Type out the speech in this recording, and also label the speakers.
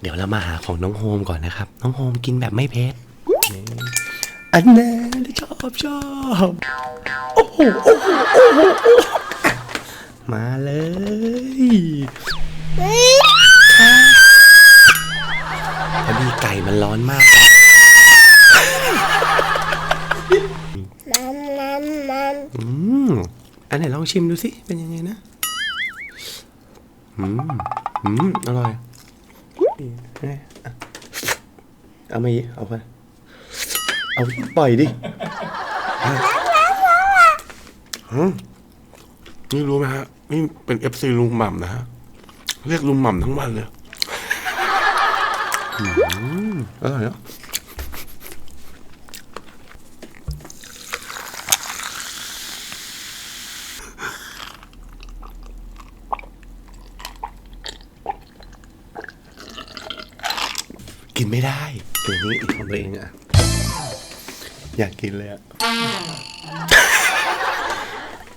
Speaker 1: เดี๋ยวเรามาหาของน้องโฮมก่อนนะครับ น้องโฮมกินแบบไม่เผ็ดนี่อันแน่ชอบชอบโอ้โหโอ้โหโอ้โหมาเลยพอดีไก่มันร้อนมาก
Speaker 2: มัมมัมมัม
Speaker 1: อืมอันไหนลองชิมดูสิ เป็นยังไงนะ อืม อืม อร่อย เอ้ยอะเอามาอีกเอาไปเอาปล่อยดิอะอืมนี่รู้ไหมฮะ นี่เป็นเอฟซีลุงหม่ำนะฮะ เรียกลุงหม่ำทั้งวันเลยอืมอร่อยเนาะ กินไม่ได้ตัวนี้อีกของตัวเองอะอยากกินเลยอะ